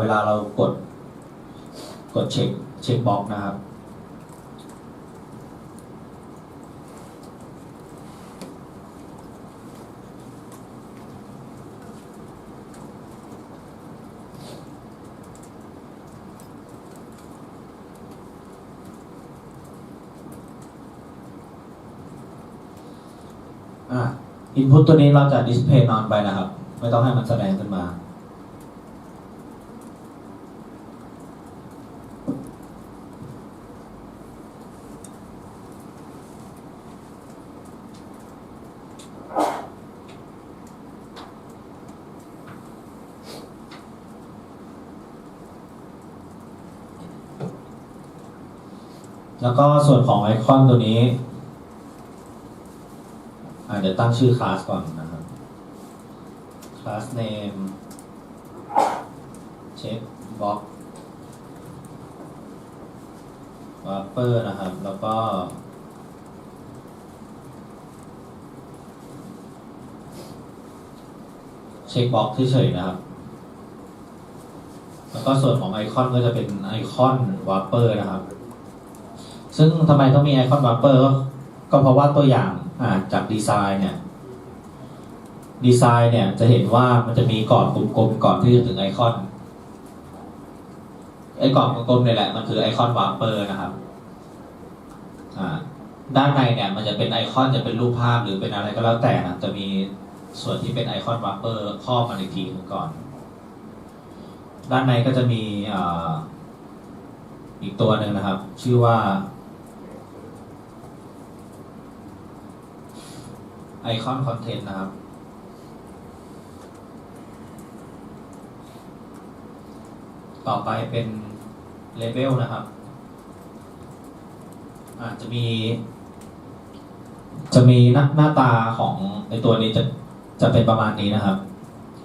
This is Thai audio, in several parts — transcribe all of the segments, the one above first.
เวลาเรากด กดเช็คเช็คบ็อกนะครับ อะอินพุตตัวนี้เราจะดิสเพย์นอนไปนะครับ ไม่ต้องให้มันแสดงขึ้นมา แล้วก็ส่วนของไอคอนตัวนี้อาเดี๋ยวตั้งชื่อคลาสก่อนนะครับ class name check box wrapper นะครับ แล้วก็เช็คบ็อกเฉยๆนะครับ แล้วก็ส่วนของไอคอนก็จะเป็นไอคอนว r ปเปอร์นะครับ ซึ่งทำไมต้องมีไอคอนว r ปเปอร์ก็เพราะว่าตัวอย่างาจากดีไซน์เนี่ย ดีไซน์เนี่ยจะเห็นว่ามันจะมีกรอบกลมๆก่อนที่จะถึงไอคอน ไอกรอบกลมๆเนี่ยแหละมันคือไอคอนว r ปเปอร์นะครับด้านในเนี่ยมันจะเป็นไอคอนจะเป็นรูปภาพหรือเป็นอะไรก็แล้วแต่นะจะมีส่วนที่เป็นไอคอนว r ปเปอร์ครอบมันอีกทีนึงก่อน ด้านในก็จะมีออีกตัวหนึ่งนะครับ ชื่อว่า ไอคอนคอนเทนต์นะครับ ต่อไปเป็นเลเ e ลนะครับ อาจจะมี จะมีหน้าหน้าตาของไอตัวนี้จะจะเป็นประมาณนี้นะครับ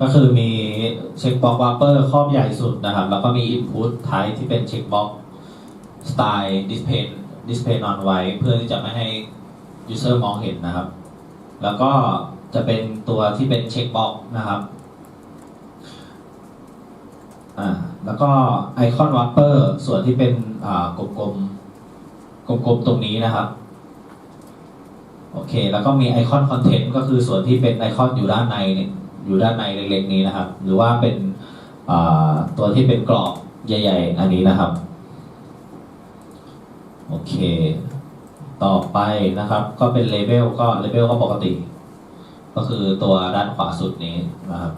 ก็คือมีเช็คบ็อกว r เปอร์ครอบใหญ่สุดนะครับ แล้วก็มี Input Type ที่เป็นเช็คบ็อกสไตล์ Display Display None ไว้เพื่อที่จะไม่ให้ User มองเห็นนะครับ แล้วก็จะเป็นตัวที่เป็นเช็คบ็อกนะครับอ่าแล้วก็ไอคอนว r ปเปอร์ส่วนที่เป็นอ่ากลมๆกลมๆตรงนี้นะครับโอเค แล้วก็มีไอคอนคอนเทนต์ก็คือส่วนที่เป็นไอคอนอยู่ด้านในเนี่ยอยู่ด้านในเล็กๆนี้นะครับ หรือว่าเป็นตัวที่เป็นกรอบใหญ่ ๆ อันนี้นะครับ โอเค ต่อไปนะครับ ก็เป็นเลเ e ลก็เลเ e ลก็ปกติ ก็คือตัวด้านขวาสุดนี้นะครับ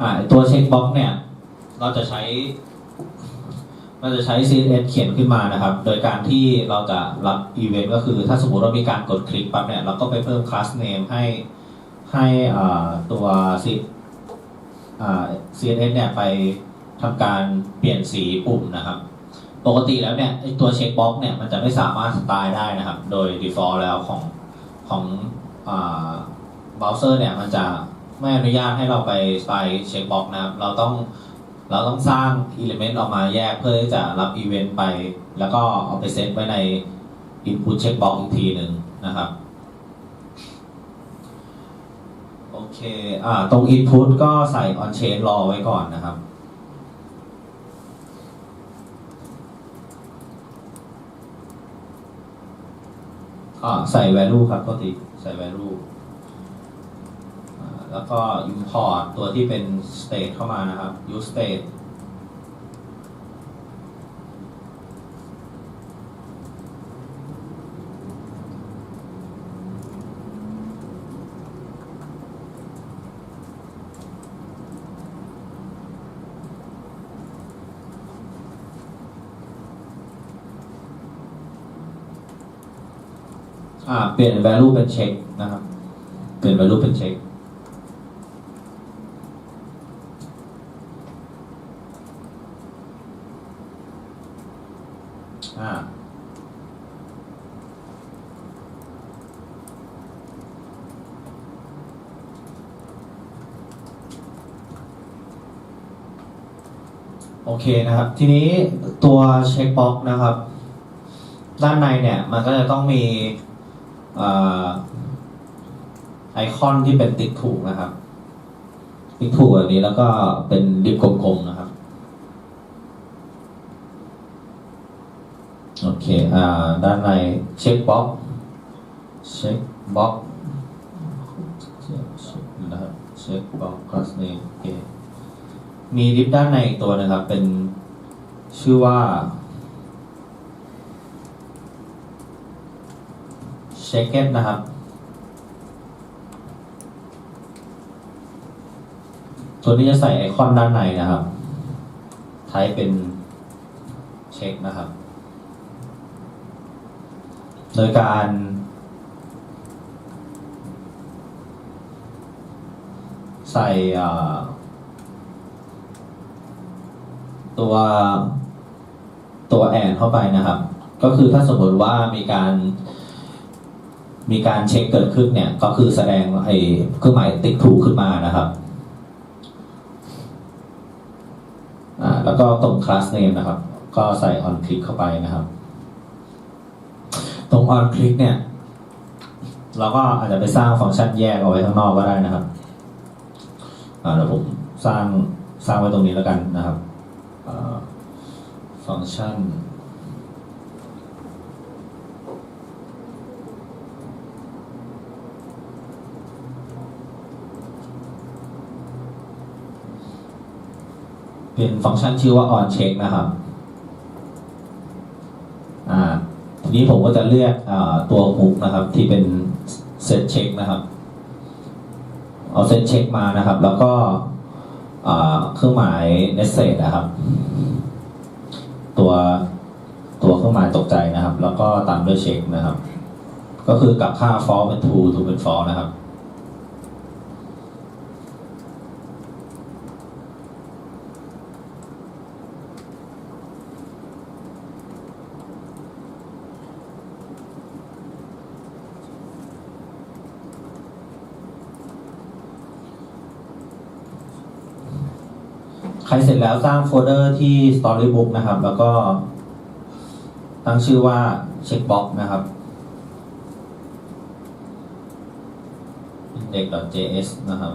อ่าตัวเช็คบ็อกเนี่ย เราจะใช้ เราจะใช้ CSS เขียนขึ้นมานะครับ โดยการที่เราจะรับอีเวนต์ก็คือ ถ้าสมมติว่ามีการกดคลิกปั๊บเนี่ย เราก็ไปเพิ่ม class name ให้ให้ตัว CSS เนี่ยไปทำการเปลี่ยนสีปุ่มนะครับ ปกติแล้วเนี่ยไอตัวเช็คบ็อกเนี่ยมันจะไม่สามารถสไตล์ได้นะครับ โดย default แล้วของของเบราว์เซอร์เนี่ยมันจะไม่อนุญาตให้เราไปสไตล์เช็คบ็อกนะครับ เราต้องเราต้องสร้าง element ออกมาแยกเพื่อที่จะรับ event ไป แล้วก็เอาไปเซตไว้ใน input check box อีกทีหนึ่งนะครับโอเค อ่า ตรง input ก็ใส่ on chain รอไว้ก่อนนะครับ ใส่ value ครับปกติใส่ value แล้วก็ import ตัวที่เป็น state เข้ามานะครับ use state อ่าเปลี่ยน value เป็น check นะครับ เปลี่ยน value เป็น check อ่าโอเคนะครับ ทีนี้ตัวเช็คบ็อกนะครับ ด้านในเนี่ย มันก็จะต้องมี ไอคอนที่เป็นติ๊กถูกนะครับ ติ๊กถูกแบบนี้แล้วก็เป็นดิบกลมๆนะครับ โอเค อ่า ด้านในเช็คบ็อกเช็คบ็อกนะครับเช็คบ็อกคลาสเนมโอเคมีดิฟด้านในอีกตัวนะครับ เป็นชื่อว่า เช็คเก็ตนะครับ ตัวนี้จะใส่ไอคอนด้านในนะครับใช้เป็นเช็คนะครับ โดยการใส่ตัวตัวแอนเข้าไปนะครับ ก็คือถ้าสมมติว่ามีการ มีการเช็คเกิดขึ้นเนี่ยก็คือแสดงไอ้เครื่องหมายติ๊กถูกขึ้นมานะครับแล้วก็ตรง class name นะครับ ก็ใส่ on click เข้าไปนะครับ ตรง on click เนี่ย เราก็อาจจะไปสร้างฟังก์ชันแยกเอาไว้ข้างนอกก็ได้นะครับเดี๋ยวผมสร้างสร้างไว้ตรงนี้แล้วกันนะครับฟังก์ชัน เป็นฟังก์ชันชื่อว่า on check นะครับทีนี้ผมก็จะเลือกอตัวฮุกนะครับ ที่เป็น set check นะครับ เอา set check มานะครับ แล้วก็เครื่องหมาย message นะครับ ตัวตัวเครื่องหมายตกใจนะครับ แล้วก็ตามด้วยเช็คนะครับ ก็คือกลับค่า false เป็น true true เป็น false นะครับ จแล้วสร้างโฟลเดอร์ที่ Storybook นะครับ แล้วก็ ตั้งชื่อว่า Checkbox นะครับ index.js นะครับ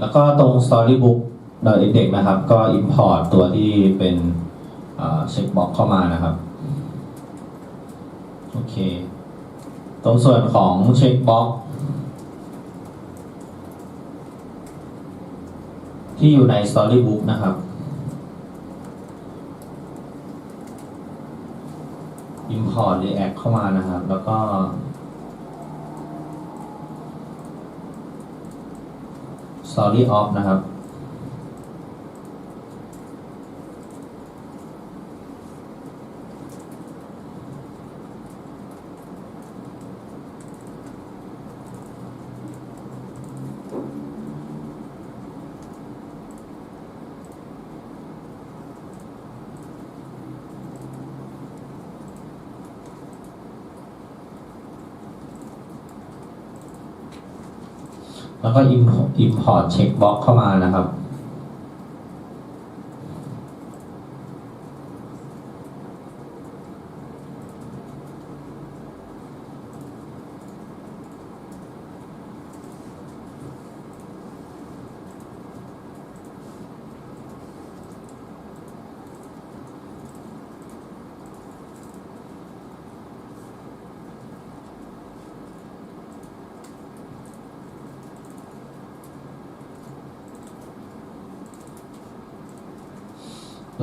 แล้วก็ตรง storybook index นะครับ ก็ import ตัวที่เป็นเช็คบ็อกเข้ามานะครับ โอเค ตรงส่วนของเช็คบ็อกที่อยู่ใน storybook นะครับ import react เข้ามานะครับ แล้วก็ story of นะครับ ก็อิมพอร์ตเช็คบล็อกเข้ามานะครับ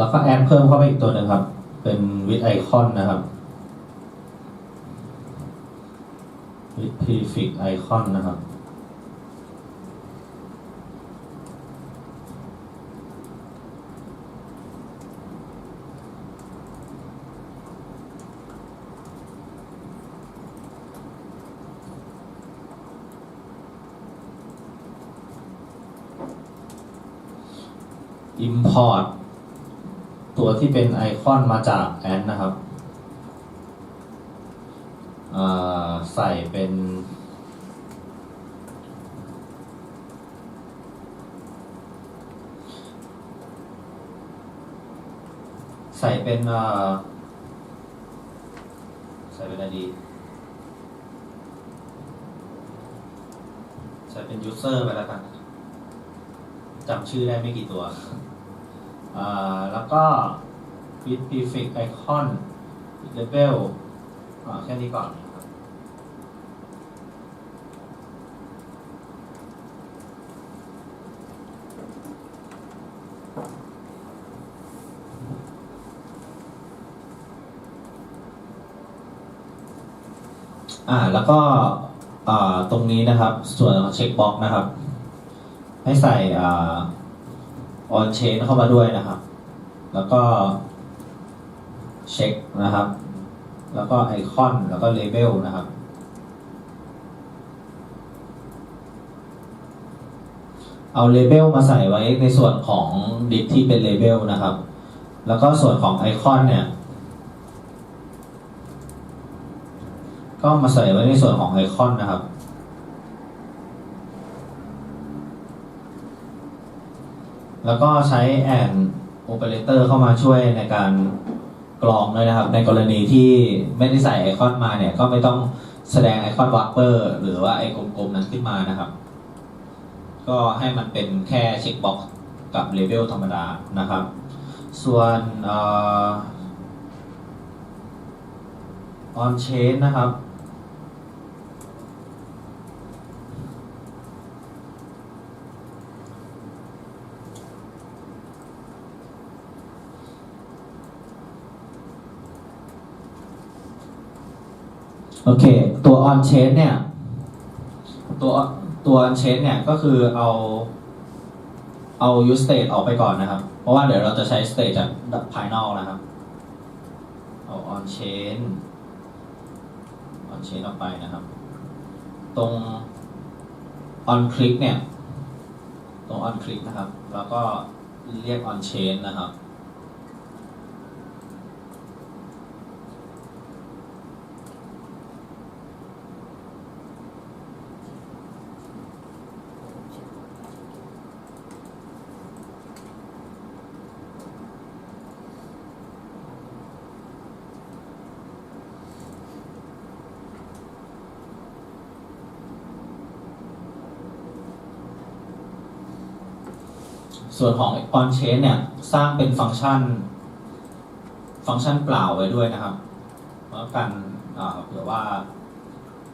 แล้วก็แอดเพิ่มเข้าไปอีกตัวหนึ่งครับ เป็นวิดไอคอนนะครับวิดพรีฟิกไอคอนนะครับ import ตัวตัว ที่เป็นไอคอนมาจากแอนนะครับใส่เป็น ใส่เป็นอ่าใส่เป็นอะไรดีใส่เป็น user ไปแล้วกันจำชื่อได้ไม่กี่ตัว แล้วก็ with prefix icon label แค่นี้ก่อนอ่าแล้วก็อ่าตรงนี้นะครับ ส่วนเช็คบ็อกนะครับ ให้ใส่อ่า on chain เข้ามาด้วยนะครับ แล้วก็เช็คนะครับ แล้วก็ไอคอนแล้วก็เลเบลนะครับ เอาเลเบลมาใส่ไว้ในส่วนของดิสที่เป็นเลเบลนะครับ แล้วก็ส่วนของไอคอนเนี่ยก็มาใส่ไว้ในส่วนของไอคอนนะครับ แล้วก็ใช้แอนโอเปอเรเตอร์เข้ามาช่วยในการกรองด้วยนะครับ ในกรณีที่ไม่ได้ใส่ไอคอนมาเนี่ย ก็ไม่ต้องแสดงไอคอนวัปเปอร์หรือว่าไอกลมๆนั้นขึ้นมานะครับ ก็ให้มันเป็นแค่เช็คบ็อกซ์กับเลเวลธรรมดานะครับ ส่วนออนเชนนะครับ โอเค ตัว on chain เนี่ย ตัวตัว on chain เนี่ยก็คือเอาเอา use state ออกไปก่อนนะครับ เพราะว่าเดี๋ยวเราจะใช้ state จากภายนอกนะครับ เอา on chain on chain ออกไปนะครับ ตรง on click เนี่ย ตรง on click นะครับ แล้วก็เรียก on chain นะครับ ส่วนของ on chain เนี่ย สร้างเป็นฟังก์ชัน ฟังก์ชันเปล่าไว้ด้วยนะครับเพราะกันเผื่อว่า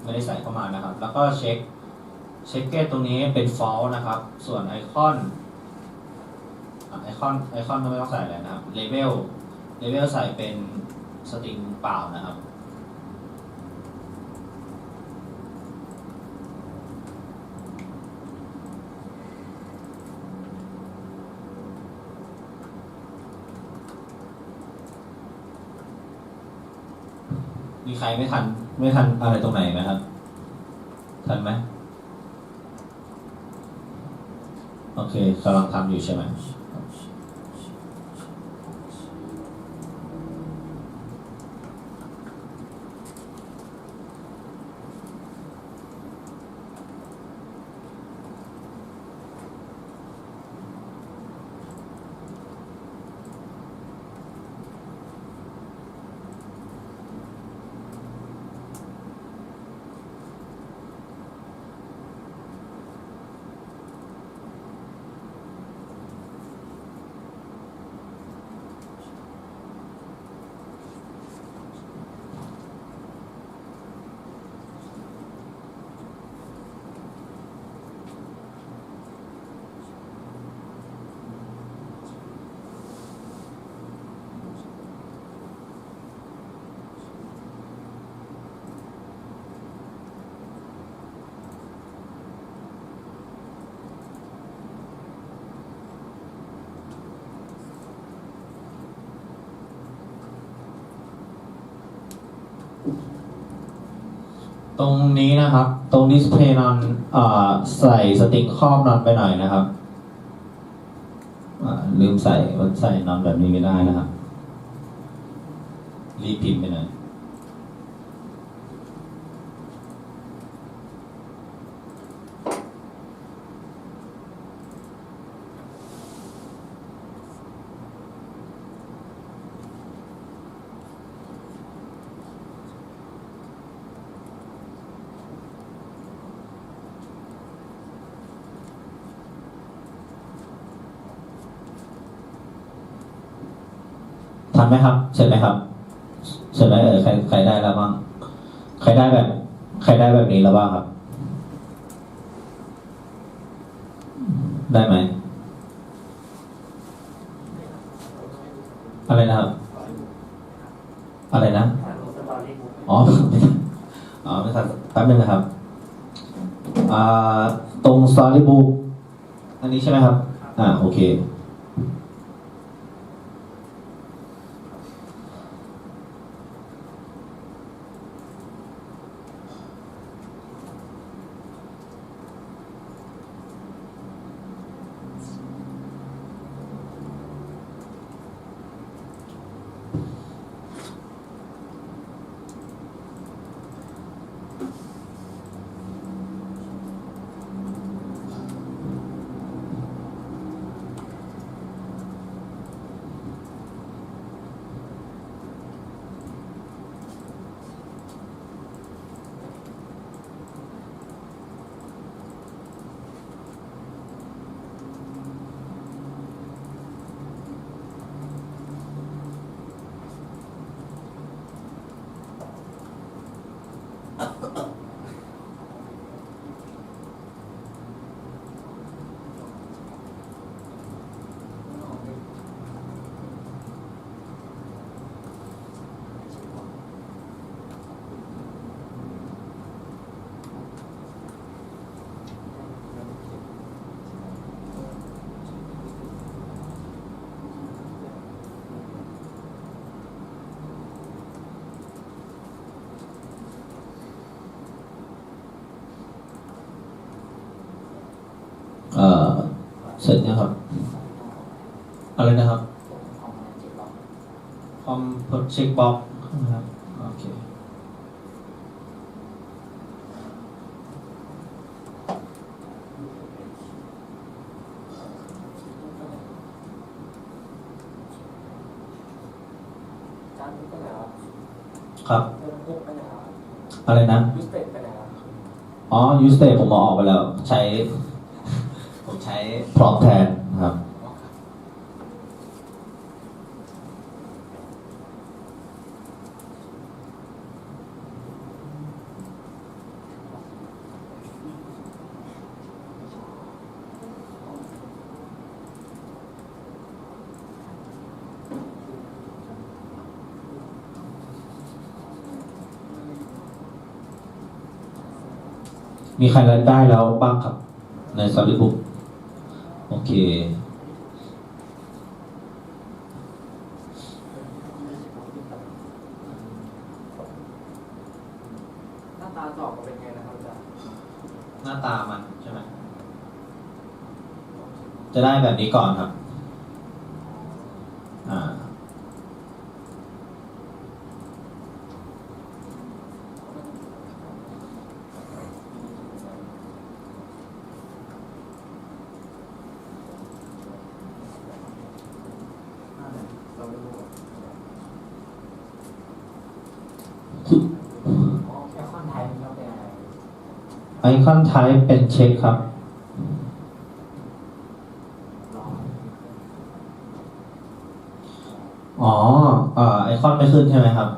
ไม่ได้ใส่เข้ามานะครับ แล้วก็เช็คเช็คเกตตรงนี้เป็น false นะครับ ส่วนไอคอนไอคอนไอคอนก็ไม่ต้องใส่อะไรนะครับ label label ใส่เป็นสตริงเปล่านะครับ มีใครไม่ทัน ไม่ทันอะไรตรงไหนไหมครับ ทันไหม โอเคกำลังทำอยู่ใช่ไหม ตรงนี้นะครับ ตรงดิสเพย์นอนอใส่สติ๊กครอบนอนไปหน่อยนะครับลืมใส่ใส่นอนแบบนี้ไม่ได้นะครับ รีบพิมพ์ไปหน่อย ทันไหมครับ เสร็จไหมครับ เสร็จไหมเออใครใครได้แล้วบ้าง ใครได้แบบ ใครได้แบบนี้แล้วบ้างครับ ได้ไหม อะไรนะครับ อะไรนะ อ๋ออ๋อไม่ทันแป๊บนึงนะครับอ่าตรง storybook อันนี้ใช่ไหมครับ อ่า โอเค เอ่อ เสร็จนะครับ อะไรนะครับคอมพดเช็คบ็อกนะครับโอเคครับ อะไรนะ อ๋อยูสเตผมเอาออกไปแล้ว ใช้ผมใช้ พร้อมแทนครับ มีใครรายได้แล้วบ้างครับ ในสลิปบุ๊ก เค หน้าตาจะออกมาเป็นไงนะครับอาจารย์หน้าตามันใช่ไหมจะได้แบบนี้ก่อนครับ อ่า เราไม่รู้ คือ อ๋อแค่คอนไทยเราเป็นอะไร ไอ คอนไทป์เป็นเช็คครับ อ๋อไอคอนไม่ขึ้นใช่ไหมครับ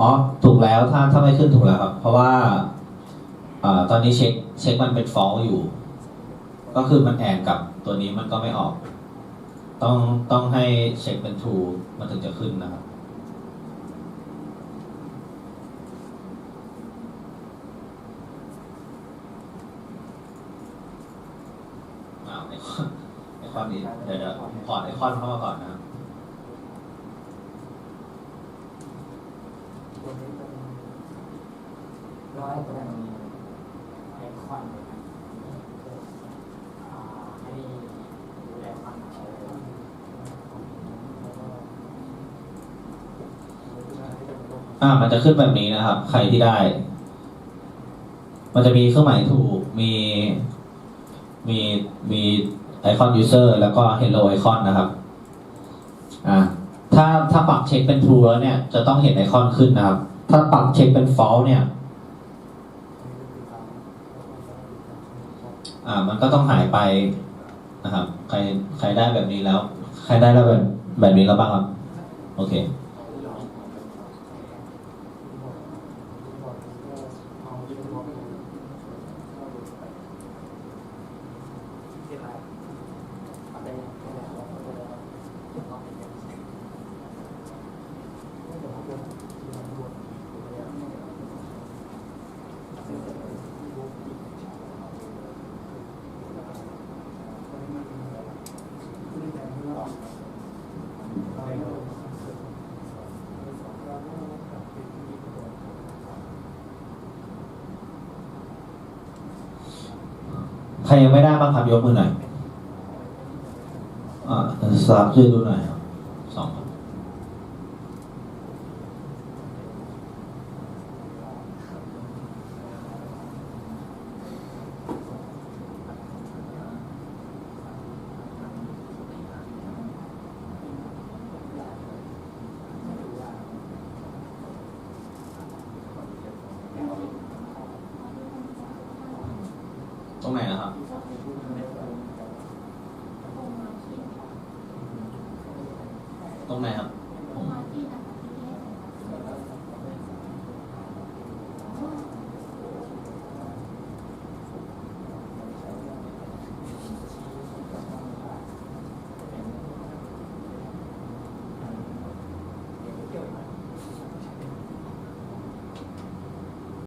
อ๋อ ถูกแล้วถ้าถ้าไม่ขึ้นถูกแล้วครับ เพราะว่าอตอนนี้เช็คเช็คมันเป็นฟอลอยู่ ก็คือมันแอนกับตัวนี้มันก็ไม่ออก ต้องต้องให้เช็คเป็น true มันถึงจะขึ้นนะครับ อ้าวไอคอน ไอนนี้เดี๋ยวขอร์ตไอคอนเข้ามาก่อนนะครับตัวนี้เป็นร้อยเป็นไอคอนเลยนะให้ดูไอคอนใช้เลยอ่า มันจะขึ้นแบบนี้นะครับ ใครที่ได้ มันจะมีเครื่องหมายถูก มี มี มี ไอคอน user แล้วก็ hello icon นะครับอ่าถ้าถ้าปรับเช็คเป็น true แล้วเนี่ยจะต้องเห็นไอคอนขึ้นนะครับ ถ้าปรับเช็คเป็น false เนี่ยอ่ามันก็ต้องหายไปนะครับ ใครใครได้แบบนี้แล้ว ใครได้แล้วแบบแบบนี้แล้วบ้างครับ โอเค ใครยังไม่ได้บ้างครับยกมือหน่อยอ่าสลับช่วยดูหน่อยครับสองคน ตรง